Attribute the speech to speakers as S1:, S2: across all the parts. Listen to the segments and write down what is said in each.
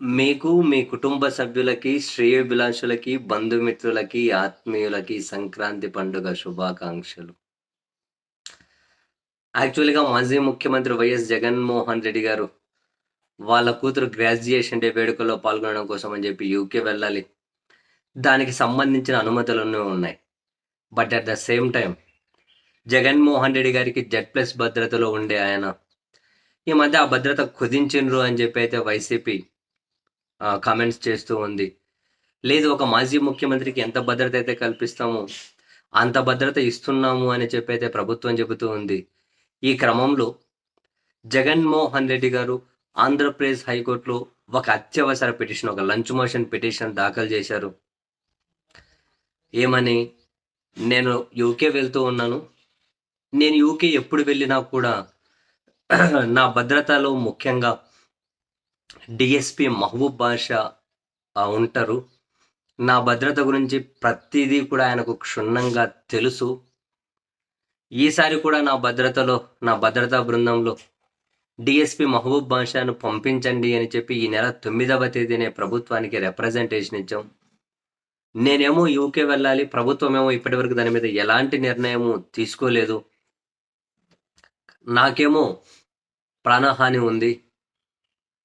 S1: మీకు మీ కుటుంబ సభ్యులకి శ్రేయోభిలాషులకి బంధుమిత్రులకి ఆత్మీయులకి సంక్రాంతి పండుగ శుభాకాంక్షలు. యాక్చువల్గా మాజీ ముఖ్యమంత్రి వైఎస్ జగన్మోహన్ రెడ్డి గారు వాళ్ళ కూతురు గ్రాడ్యుయేషన్ డే వేడుకల్లో పాల్గొనడం కోసం అని చెప్పి యూకే వెళ్ళాలి. దానికి సంబంధించిన అనుమతులన్నీ ఉన్నాయి. But at the same time Jaganmohan Reddy గారికి జెడ్ ప్లస్ భద్రతలో ఉండే ఆయన. ఈ మధ్య ఆ భద్రత కుదించిండ్రు అని చెప్పి అయితే వైసీపీ కామెంట్స్ చేస్తూ ఉంది. లేదు ఒక మాజీ ముఖ్యమంత్రికి ఎంత భద్రత అయితే కల్పిస్తామో అంత భద్రత ఇస్తున్నాము అని చెప్పి అయితే ప్రభుత్వం చెబుతూ ఉంది. ఈ క్రమంలో జగన్మోహన్ రెడ్డి గారు ఆంధ్రప్రదేశ్ హైకోర్టులో ఒక అత్యవసర పిటిషన్ ఒక లంచ్ మోషన్ పిటిషన్ దాఖలు చేశారు. ఏమని నేను యూకే వెళ్తూ ఉన్నాను. నేను యూకే ఎప్పుడు వెళ్ళినా కూడా నా భద్రతలో ముఖ్యంగా డిఎస్పి మహబూబ్ బాషా ఉంటారు. నా భద్రత గురించి ప్రతిదీ కూడా ఆయనకు క్షుణ్ణంగా తెలుసు. ఈసారి కూడా నా భద్రతలో నా భద్రతా బృందంలో డిఎస్పి మహబూబ్ బాషాను పంపించండి అని చెప్పి ఈ నెల తొమ్మిదవ తేదీనే ప్రభుత్వానికి రిప్రజెంటేషన్ ఇచ్చాం. నేనేమో యూకే వెళ్ళాలి ప్రభుత్వం ఏమో ఇప్పటివరకు దాని మీద ఎలాంటి నిర్ణయము తీసుకోలేదు. నాకేమో ప్రాణహాని ఉంది.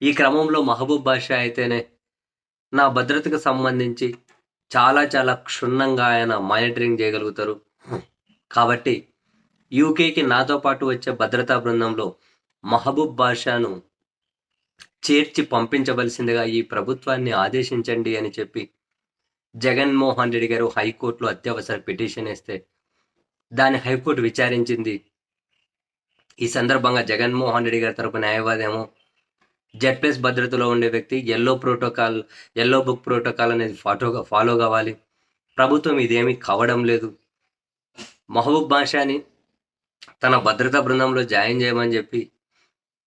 S1: ఈ క్రమంలో మహబూబ్ బాషా అయితేనే నా భద్రతకు సంబంధించి చాలా చాలా క్షుణ్ణంగా ఆయన మానిటరింగ్ చేయగలుగుతారు. కాబట్టి యూకేకి నాతో పాటు వచ్చే భద్రతా బృందంలో మహబూబ్ బాషాను చేర్చి పంపించవలసిందిగా ఈ ప్రభుత్వాన్ని ఆదేశించండి అని చెప్పి జగన్మోహన్ రెడ్డి గారు హైకోర్టులో అత్యవసర పిటిషన్ వేస్తే దాన్ని హైకోర్టు విచారించింది. ఈ సందర్భంగా జగన్మోహన్ రెడ్డి గారి తరపు న్యాయవాదేమో జెడ్ ప్లస్ భద్రతలో ఉండే వ్యక్తి yellow protocol yellow book protocol అనేది ఫాటో ఫాలో కావాలి. ప్రభుత్వం ఇదేమీ కావడం లేదు. మహబూబ్ బాషాని తన భద్రతా బృందంలో జాయిన్ చేయమని చెప్పి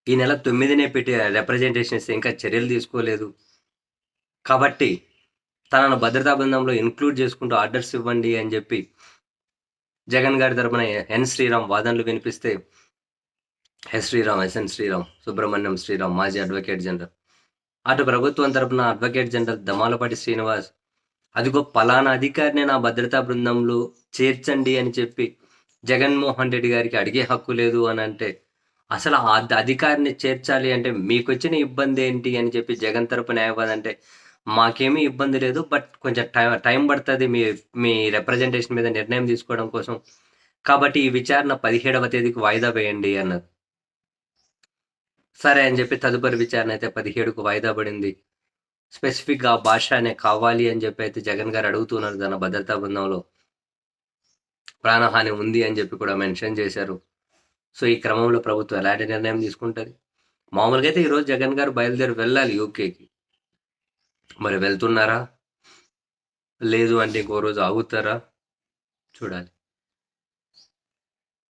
S1: ఈ నెల తొమ్మిదినే పెట్టి రిప్రజెంటేషన్ ఇస్తే ఇంకా చర్యలు తీసుకోలేదు. కాబట్టి తనను భద్రతా బృందంలో ఇన్క్లూడ్ చేసుకుంటూ ఆర్డర్స్ ఇవ్వండి అని చెప్పి జగన్ గారి తరపున ఎన్ శ్రీరామ్ వాదనలు వినిపిస్తే S Sriram S N Sriram Subrahmanyam Sriram మాజీ అడ్వకేట్ జనరల్. అటు ప్రభుత్వం తరపున అడ్వకేట్ జనరల్ దమాలపాటి శ్రీనివాస్ అదిగో పలానా అధికారిని నా భద్రతా బృందంలో చేర్చండి అని చెప్పి జగన్మోహన్ రెడ్డి గారికి అడిగే హక్కు లేదు అని అంటే అసలు ఆ అధికారిని చేర్చాలి అంటే మీకు వచ్చిన ఇబ్బంది ఏంటి అని చెప్పి జగన్ తరపు న్యాయవాది అంటే మాకేమీ ఇబ్బంది లేదు బట్ కొంచెం టైం టైం పడుతుంది మీ మీ రిప్రజెంటేషన్ మీద నిర్ణయం తీసుకోవడం కోసం. కాబట్టి ఈ విచారణ పదిహేడవ తేదీకి వాయిదా వేయండి అన్నది సరే అని చెప్పి తదుపరి విచారణ అయితే పదిహేడుకు వాయిదా పడింది. స్పెసిఫిక్గా ఆ భాష అనే కావాలి అని చెప్పి అయితే జగన్ గారు అడుగుతున్నారు తన భద్రతా బృందంలో. ప్రాణహాని ఉంది అని చెప్పి కూడా మెన్షన్ చేశారు. సో ఈ క్రమంలో ప్రభుత్వం ఎలాంటి నిర్ణయం తీసుకుంటుంది? మామూలుగా అయితే ఈరోజు జగన్ గారు బయలుదేరి వెళ్ళాలి యూకేకి. మరి వెళ్తున్నారా? లేదు అంటే ఇంకో రోజు ఆగుతారా? చూడాలి.